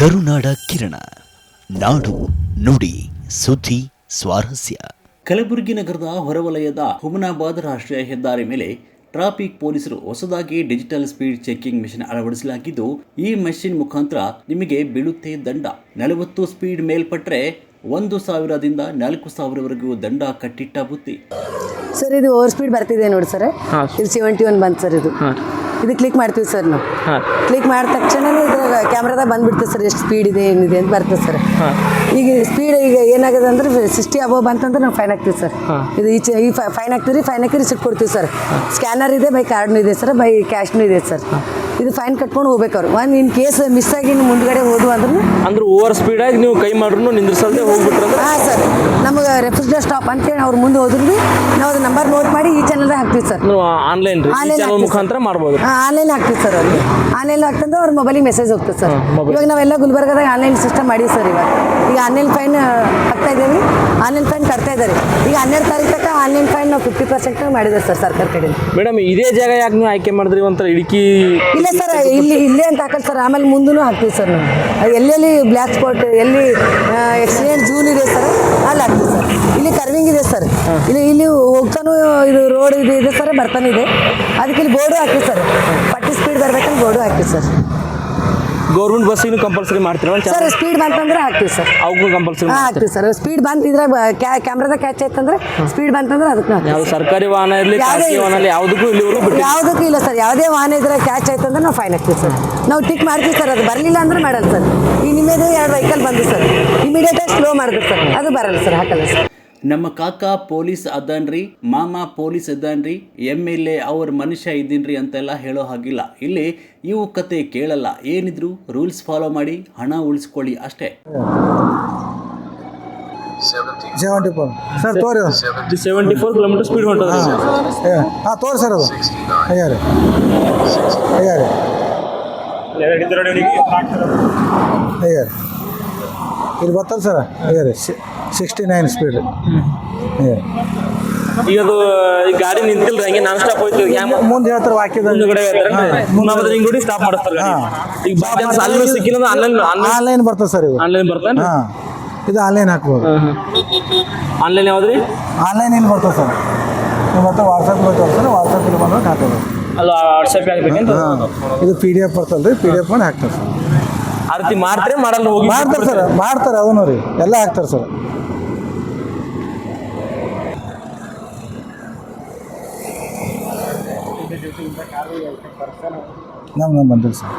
ಕರುನಾಡ ಕಿರಣ. ನಾಡು ನುಡಿ ಸುದ್ದಿ ಸ್ವಾರಸ್ಯ. ಕಲಬುರಗಿ ನಗರದ ಹೊರವಲಯದ ಹುಮನಾಬಾದ್ ರಾಷ್ಟ್ರೀಯ ಹೆದ್ದಾರಿ ಮೇಲೆ ಟ್ರಾಫಿಕ್ ಪೊಲೀಸರು ಹೊಸದಾಗಿ ಡಿಜಿಟಲ್ ಸ್ಪೀಡ್ ಚೆಕಿಂಗ್ ಮೆಷಿನ್ ಅಳವಡಿಸಲಾಗಿದ್ದು ಈ ಮೆಷಿನ್ ಮುಖಾಂತರ ನಿಮಗೆ ಬೀಳುತ್ತೆ ದಂಡ. ನಲವತ್ತು ಸ್ಪೀಡ್ ಮೇಲ್ಪಟ್ಟರೆ ಒಂದು ಸಾವಿರದಿಂದ ನಾಲ್ಕು ಸಾವಿರವರೆಗೂ ದಂಡ ಕಟ್ಟಿಟ್ಟ ಬುತ್ತಿ ಸರ್ ಇದು ಓವರ್ ಸ್ಪೀಡ್ ಬರ್ತಿದೆ ನೋಡಿ ಸರ್. ಇದು ಸೆವೆಂಟಿ ಒನ್ ಬಂತು ಸರ್ ಇದು. ಇದು ಕ್ಲಿಕ್ ಮಾಡ್ತೀವಿ ಸರ್ ನಾವು. ಕ್ಲಿಕ್ ಮಾಡಿದ ತಕ್ಷಣ ಇದು ಕ್ಯಾಮ್ರಾದಾಗ ಬಂದ್ಬಿಡ್ತದೆ ಸರ್ ಎಷ್ಟು ಸ್ಪೀಡ್ ಇದೆ ಏನಿದೆ ಅಂತ ಬರ್ತದೆ ಸರ್ ಈಗ ಸ್ಪೀಡ್ ಈಗ ಏನಾಗಿದೆ ಅಂದ್ರೆ ಸಿಕ್ಸ್ಟಿ ಅಬೋವ್ ಬಂತಂದ್ರೆ ನಾವು ಫೈನ್ ಹಾಕ್ತೀವಿ ಸರ್ ಇದು ಈಚೆ ಈ ಫೈನ್ ಹಾಕ್ತೀವಿ ಫೈನ್ ಹಾಕಿ ರಿಸಿಪ್ಟ್ ಕೊಡ್ತೀವಿ ಸರ್ ಸ್ಕ್ಯಾನರ್ ಇದೆ ಬೈ ಕಾರ್ಡ್ನೂ ಇದೆ ಸರ್ ಬೈ ಕ್ಯಾಶ್ನೂ ಇದೆ ಸರ್ ಇದು ಫೈನ್ ಕಟ್ಕೊಂಡು ಹೋಗ್ಬೇಕು ಅವ್ರು. ಒಂದು ಇನ್ ಕೇಸ್ ಮಿಸ್ ಆಗಿ ನಿಮ್ಮ ಮುಂದ್ಗಡೆ ಹೋದ್ವು ಅಂದ್ರೆ ಅಂದ್ರೆ ಓವರ್ ಸ್ಪೀಡ್ ಆಗಿ ನೀವು ಕೈ ಮಾಡ್ರು ನಿಂದ್ರಿಸಲ್ದೆ ಹೋಗ್ಬಿಟ್ರೆ ಹಾಂ ಸರ್ ನಮಗೆ ರೆಫ್ರಿಜರೇಟರ್ ಸ್ಟಾಪ್ ಅಂತ ಹೇಳಿ ಅವ್ರು ಮುಂದೆ ಹೋದ್ರು ನಾವು ಅದು ನಂಬರ್ ನೋಟ್ ಮಾಡಿ ಈ ಚಾನಲ್ ಹಾಕ್ತೀವಿ ಸರ್ ಆನ್ಲೈನ್ ಆನ್ಲೈನ್ ಮುಖಾಂತರ ಮಾಡ್ಬೋದು. ಹಾಂ ಆನ್ಲೈನ್ ಹಾಕ್ತೀವಿ ಸರ್ ಅವ್ರಿಗೆ. ಆನ್ಲೈನ್ ಹಾಕ್ತಂದ್ರೆ ಅವ್ರ ಮೊಬೈಲಿಗೆ ಮೆಸೇಜ್ ಹೋಗ್ತದೆ ಸರ್ ಇವಾಗ ನಾವೆಲ್ಲ ಗುಲ್ಬರ್ಗದಾಗ ಆನ್ಲೈನ್ ಸಿಸ್ಟಮ್ ಮಾಡಿ ಸರ್ ಇವಾಗ. ಈಗ ಆನ್ಲೈನ್ ಫೈನ್ ಹಾಕ್ತಾ ಇದ್ದೀವಿ ಆನ್ಲೈನ್ ಫೈನ್ ಕಟ್ತಾ ಇದ್ದಾರೆ. ಈಗ ಹನ್ನೆರಡು ತಾರೀಕು ತನಕ ಆನ್ಲೈನ್ ಫೈನ್ ನಾವು ಫಿಫ್ಟಿ ಪರ್ಸೆಂಟ್ ಮಾಡಿದ್ದಾರೆ ಸರ್ ಸರ್ಕಾರ ಕಡೆ ಮೇಡಮ್ ಇದೇ ಜಾಗ ಯಾಕೆ ನೀವು ಆಯ್ಕೆ ಮಾಡಿದ್ರಿ? ಒಂಥರ ಇಡುಕಿ ಇಲ್ಲ ಸರ್ ಇಲ್ಲಿ ಇಲ್ಲೇ ಅಂತ ಹಾಕಲ್ಲ ಸರ್ ಆಮೇಲೆ ಮುಂದೂ ಹಾಕ್ತೀವಿ ಸರ್ ನಾವು. ಎಲ್ಲೆಲ್ಲಿ ಬ್ಲ್ಯಾಕ್ ಸ್ಪಾಟ್ ಎಲ್ಲಿ ಎಕ್ಸಿಡೆಂಟ್ ಜೂನ್ ಇದೆ ಸರ್ ಅಲ್ಲಿ ಹಾಕ್ತೀವಿ ಸರ್. ಇಲ್ಲಿ ಕರ್ವಿಂಗ್ ಇದೆ ಸರ್. ಇಲ್ಲಿ ಇಲ್ಲಿ ಹೋಗ್ತಾನು ಇದು ರೋಡ್ ಇದು ಇದೆ ಸರ್ ಬರ್ತಾನೆ ಇದೆ. ಅದಕ್ಕೆ ಇಲ್ಲಿ ಬೋರ್ಡು ಹಾಕಿ ಸರ್. ಪಟ್ಟಿ ಸ್ಪೀಡ್ ಬರ್ಬೇಕಂದ್ರೆ ಬೋರ್ಡು ಹಾಕಿ ಸರ್. ಗೌರ್ಮೆಂಟ್ ಬಸ್ಸಿಗೂ ಕಂಪಲ್ಸರಿ ಮಾಡ್ತೀರ ಸರ್ ಸ್ಪೀಡ್ ಬಂತಂದ್ರೆ ಹಾಕ್ತೀವಿ ಸರ್. ಅವಕ್ಕೂ ಕಂಪಲ್ಸರಿ ಹಾಕ್ತೀವಿ ಸರ್. ಸ್ಪೀಡ್ ಬಂತು ಇದ್ರಾಗ ಕ್ಯಾಮ್ರಾದಾಗ ಕ್ಯಾಚ್ ಆಯ್ತಂದ್ರೆ ಸ್ಪೀಡ್ ಬಂತಂದ್ರೆ ಅದಕ್ಕೆ ಯಾವ ಸರ್ಕಾರಿ ವಾಹನ ಇರಲಿ ಯಾವುದೇ ಖಾಸಗಿ ಇಲ್ಲ ವಾಹನ ಇರಲಿ ಯಾವುದಕ್ಕೂ ಇಲ್ಲಿವರು ಬಿಟ್ಟು ಯಾವುದಕ್ಕೂ ಇಲ್ಲ ಸರ್. ಯಾವುದೇ ವಾಹನ ಇದ್ರೆ ಕ್ಯಾಚ್ ಆಯ್ತಂದ್ರೆ ನಾವು ಫೈನ್ ಹಾಕ್ತೀವಿ ಸರ್. ನಾವು ಟಿಕ್ ಮಾಡ್ತೀವಿ ಸರ್. ಅದು ಬರಲಿಲ್ಲ ಅಂದ್ರೆ ಮಾಡಲ್ಲ ಸರ್. ಈ ನಿಮ್ಮದು ಎರಡು ವೆಹಿಕಲ್ ಬಂದು ಸರ್. ಇಮಿಡಿಯೇಟಾಗಿ ಸ್ಲೋ ಮಾಡಿದ್ರು ಸರ್. ಅದು ಬರಲ್ಲ ಸರ್. ಹಾಕಲ್ಲ ಸರ್. ನಮ್ಮ ಕಾಕ ಪೊಲೀಸ್ ಅದಾನ್ರಿ ಮಾಮ ಪೊಲೀಸ್ ಅದಾನ್ರಿ ಎಂ ಎಲ್ ಎ ಅವ್ರ ಮನುಷ್ಯ ಇದ್ದೀನ್ರಿ ಅಂತೆಲ್ಲ ಹೇಳೋ ಹಾಗಿಲ್ಲ. ಇಲ್ಲಿ ಇವು ಕತೆ ಕೇಳಲ್ಲ ಏನಿದ್ರು ರೂಲ್ಸ್ ಫಾಲೋ ಮಾಡಿ ಹಣ ಉಳಿಸ್ಕೊಳ್ಳಿ ಅಷ್ಟೇ. ಸೆವೆಂಟಿ ಫೋರ್ ಸರ್ ತೋರಿ ಸೆವೆಂಟಿ ಫೋರ್ ಕಿಲೋಮೀಟರ್ ಸ್ಪೀಡ್ ಹೊಂಟದ ಹಾಂ. ತೋರಿ ಸರ್ ಅದು. ಅಯ್ಯ ರೀ. ಅಯ್ಯ ರೀ. ಅಯ್ಯ ರೀ. ಇಲ್ಲಿ ಬರ್ತಲ್ಲ ಸರ್ ಅಯ್ಯ ರೀ. ಸಿಕ್ಸ್ಟಿ ನೈನ್ ಸ್ಪೀಡ್ ಈಗ ಅದು ಈ ಗಾಡಿ ನಿಂತಿಲ್ಲ ಹಂಗೆ ನಾನ್ ಸ್ಟಾಪ್ ಹೋಯ್ತು ಮುಂದೆ ಹೇಳ್ತಾರೆ ವಾಕ್ಯದ ಮುಂದ್ಗಡೆ ಮುಂದೆ ಹಿಂಗ್ ನೋಡಿ ಸ್ಟಾಪ್ ಮಾಡಿಸ್ತಾರೆ ಗಾಡಿ. ಈಗ ಬೈ ಚಾನ್ಸ್ ಅಲ್ಲಿ ಸಿಕ್ಕಿಲ್ಲ ಆನ್ಲೈನ್ ಆನ್ಲೈನ್ ಬರ್ತದೆ ಸರ್ ಇವು. ಆನ್ಲೈನ್ ಬರ್ತಾನೆ ಹಾಂ. ಇದು ಆನ್ಲೈನ್ ಹಾಕ್ಬೋದು. ಆನ್ಲೈನ್ ಯಾವ್ದ್ರಿ? ಆನ್ಲೈನ್ ಇಲ್ಲಿ ಬರ್ತದೆ ಸರ್. ನೀವು ಮತ್ತೆ ವಾಟ್ಸಪ್ ಬರ್ತದೆ ಸರ್ ವಾಟ್ಸಪ್ಪಲ್ಲಿ ಬಂದ್ರೆ ಹಾಕೋದು ಅಲ್ಲ ವಾಟ್ಸಪ್ ಆಗ್ಬೇಕಂತ ಹಾಂ ಇದು ಪಿ ಡಿ ಎಫ್ ಬರ್ತಲ್ಲ ರೀ ಪಿ ಡಿ ಎಫ್ ಮಾಡಿ ಹಾಕ್ತಾರೆ ಸರ್. ಆ ರೀತಿ ಮಾಡ್ತಾರೆ ಮಾಡಲ್ಲ ಹೋಗಿ ಮಾಡ್ತಾರೆ ಸರ್ ಮಾಡ್ತಾರೆ ಅವನು ರೀ. ಎಲ್ಲ ಹಾಕ್ತಾರೆ ಸರ್. ನಮ್ಮ ನಮ್ಮ ಬಂದಿಲ್ಲ ಸರ್.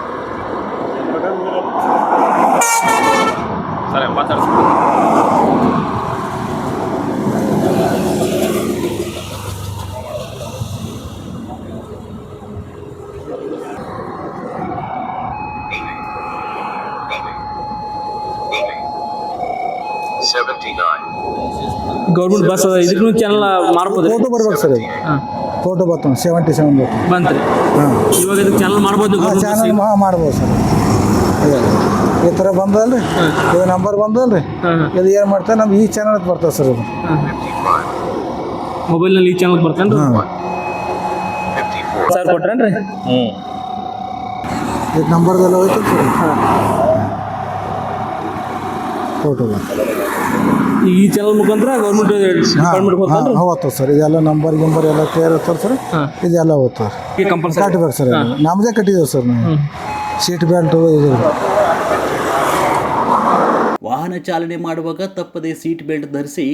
ಗೌರ್ಮೆಂಟ್ ಬಸ್ ಇದಕ್ಕೂ ಚಾನಲ್ ಮಾಡ್ಬೋದು ಫೋಟೋ ಬರ್ಬೇಕು ಸರ್ ಇದು ಫೋಟೋ ಬರ್ತಾನೆ ಸೆವೆಂಟಿ ಸೆವೆನ್ ಹಾಂ. ಇವಾಗ ಇದಕ್ಕೆ ಚಾನಲ್ ಮಾಡ್ಬೋದು ಹಾಂ ಚಾನಲ್ ಹಾಂ ಮಾಡ್ಬೋದು ಸರ್. ಈ ಥರ ಬಂದಲ್ರಿ ಇದು ನಂಬರ್ ಬಂದಲ್ರಿ ಇದು ಏನು ಮಾಡ್ತಾರೆ? ನಮ್ಗೆ ಈ ಚಾನಲ್ ಬರ್ತದೆ ಸರ್ ಇದು. ಮೊಬೈಲ್ನಲ್ಲಿ ಈ ಚಾನಲ್ ಬರ್ತಾನೆ ಹಾಂ. ಸರ್ ಕೊಟ್ರೇನ್ರಿ? ಇದು ನಂಬರ್ದೆಲ್ಲ ಹೋಯ್ತು ಸರ್. ಬರ್ತದೆ ಈ ಚಾನಲ್ ಮುಖಾಂತರ ಗೌರ್ಮೆಂಟ್ ಹೋಗ್ತಾನ್ರಿ ಹೋಗ್ತದೆ ಸರ್ ಇದೆಲ್ಲ ನಂಬರ್ ಗಿಂಬರ್ ಎಲ್ಲ ಕ್ಲಿಯರ್ ಇರ್ತದೆ ಸರ್. ಇದೆಲ್ಲ ಹೋಗ್ತದೆ ಕಂಪಲ್ಸರಿ ಕಟ್ಬೇಕು ಸರ್. ನಮ್ಮದೇ ಕಟ್ಟಿದ್ದೇವೆ ಸರ್ ನಾವು. ಸೀಟ್ ಬೆಲ್ಟು ಇದು. ವಾಹನ ಚಾಲನೆ ಮಾಡುವಾಗ ತಪ್ಪದೆ ಸೀಟ್ ಬೆಲ್ಟ್ ಧರಿಸಿ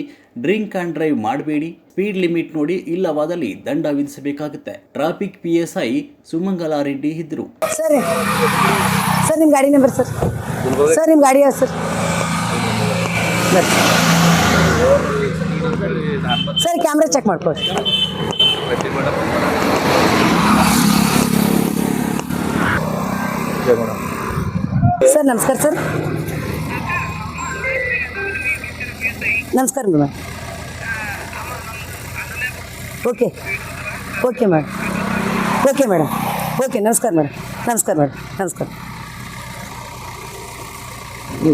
ಡ್ರಿಂಕ್ ಆ್ಯಂಡ್ ಡ್ರೈವ್ ಮಾಡಬೇಡಿ. ಸ್ಪೀಡ್ ಲಿಮಿಟ್ ನೋಡಿ ಇಲ್ಲವಾದಲ್ಲಿ ದಂಡ ವಿಧಿಸಬೇಕಾಗುತ್ತೆ. Traffic P S I Sumangala Reddy ಇದ್ರು. ಸರ್ ಸರ್ ನಿಮ್ಮ ಗಾಡಿ ನಂಬರ್ ಸರ್. ಸರ್ ನಿಮ್ಮ ಗಾಡಿ ಯಾವ್ದು ಸರ್ ಬರ್ರಿ. ಸರ್ ಕ್ಯಾಮ್ರಾ ಚೆಕ್ ಮಾಡ್ಕೊಳ್ಳಿ. ಸರ್ ನಮಸ್ಕಾರ ಸರ್ ನಮಸ್ಕಾರ madam okay okay madam okay madam okay ನಮಸ್ಕಾರ ಮೇಡಮ್ ನಮಸ್ಕಾರ ಮೇಡಮ್ ನಮಸ್ಕಾರ.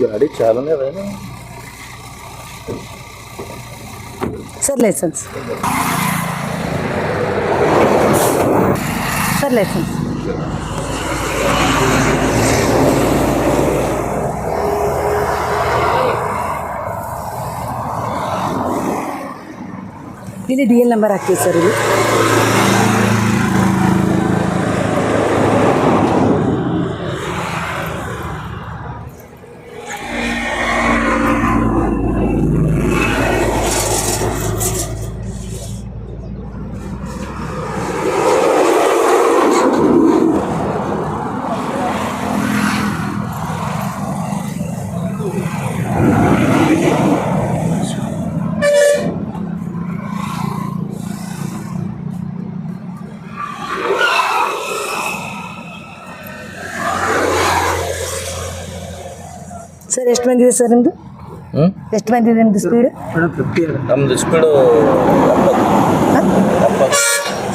ಗಾಡಿ ಚಾಲನೆ सर लाइसेंस सर लाइसेंस ಇಲ್ಲಿ ಡಿ ಎಲ್ ನಂಬರ್ ಹಾಕ್ತೀವಿ ಸರ್ ಇದು ಬಂದಿದೆ ಸರ್ ನಿಮ್ಮದು ಎಷ್ಟು ನಿಮ್ಮದು ಸ್ಪೀಡ್ ನಮ್ದು ಸ್ಪೀಡು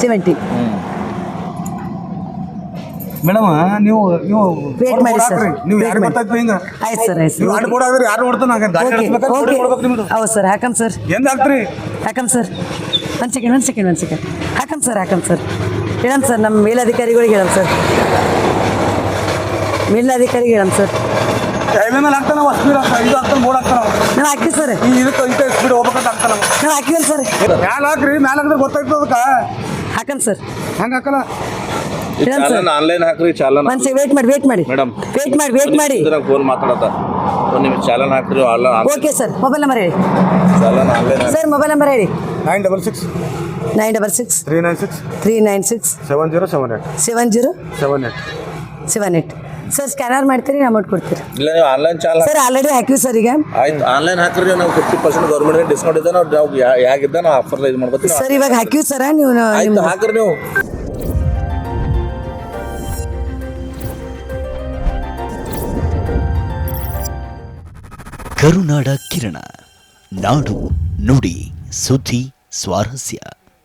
ಸೆವೆಂಟಿ ಮೇಡಮ್ ನೀವು ನೀವು ವೇಟ್ ಮಾಡಿ ಸರ್. ನೀವು ಯಾರು. ಗೊತ್ತಾಗ್ತದೆ ಹಿಂಗ? ಆಯ್ತು ಸರ್ ಆಯ್ತು ನೀವು ಆಡ್ ಯಾರು ನೋಡ್ತಾನೆ ಹಂಗೆ ಕೊಡ್ಬೇಕು ನಿಮ್ದು. ಹೌದು ಸರ್ ಹಾಕಂ ಸರ್. ಎಂದ ಹಾಕ್ತ್ರಿ? ಹಾಕಂ ಸರ್. ಒಂದು ಸೆಕೆಂಡ್ ಒಂದು ಸೆಕೆಂಡ್ ಒಂದು ಸೆಕೆಂಡ್ ಹಾಕಮ್ ಸರ್ ಹಾಕಂ ಸರ್. ಹೇಳಮ್ ಸರ್ ನಮ್ಮ ಮೇಲಧಿಕಾರಿಗಳಿಗೆ ಹೇಳಮ್ ಸರ್. ಮೇಲಧಿಕಾರಿಗೆ ಹೇಳಮ್ ಸರ್. ಹೈವೇ ಮೇಲೆ ಹಾಕ್ತಾನ ಸ್ಪೀಡ್ ಇದು ಬೋರ್ಡ್ ಆಗ್ತಾನ ಅವ. ಹಾಕಿ ಸರ್. ಈ ಇದಕ್ಕೆ ಸ್ಪೀಡ್ ಹೋಗ್ಬೇಕಂತ. ನಾವು ಹಾಕಿವಲ್ಲ ಸರ್? ಮ್ಯಾಲ ಹಾಕ್ರಿ ಮ್ಯಾಲ ಹಾಕಿದ್ರೆ ಗೊತ್ತಾಗ್ತದ ಅದಕ್ಕೆ. ಹಾಕನ್ ಸರ್. ಹಂಗೆ ಹಾಕಲ್ಲ? ಆನ್ಲೈನ್ ಹಾಕ್ರಿ ಚಾಲನ್ ವೇಟ್ ಮಾಡಿ ವೇಟ್ ಮಾಡಿ. ಮೇಡಮ್. ವೇಟ್ ಮಾಡಿ ವೇಟ್ ಮಾಡಿ. ಫೋನ್ ಮಾತಾಡತ್ತ ಒಂದು ನಿಮಿಷ ಚಾಲನ್ ಹಾಕ್ರಿ ಓಕೆ ಸರ್ ಮೊಬೈಲ್ ನಂಬರ್ ಹೇಳಿ. Challan online sir mobile number ಹೇಳಿ. Nine double six nine double six three nine six three nine six seven zero seven eight seven zero seven eight seven eight sir scanner ಮಾಡ್ತೀರಿ amount ಕೊಡ್ತೀರಿ? ಇಲ್ಲ ನೀವು online ಚಾಲ sir already ಹಾಕಿವಿ sir ಈಗ. ಆಯ್ತು online ಹಾಕಿದ್ರೆ ನಾವು ಫಿಫ್ಟಿ ಪರ್ಸೆಂಟ್ ಗೌರ್ಮೆಂಟ್ ಡಿಸ್ಕೌಂಟ್ ಇದೆ ನಾವು ನಾವು ಹೇಗಿದ್ದ ನಾವು ಆಫರ್ ಇದು ಮಾಡ್ಕೊತೀವಿ. ಸರ್ ಇವಾಗ ಹಾಕಿವಿ ಸರ ನೀವು ಆಯ್ತು ಹಾಕ್ರಿ ನೀವು. ಕರುನಾಡ ಕಿರಣ ನಾಡು ನುಡಿ ಸುದ್ದಿ ಸ್ವಾರಸ್ಯ.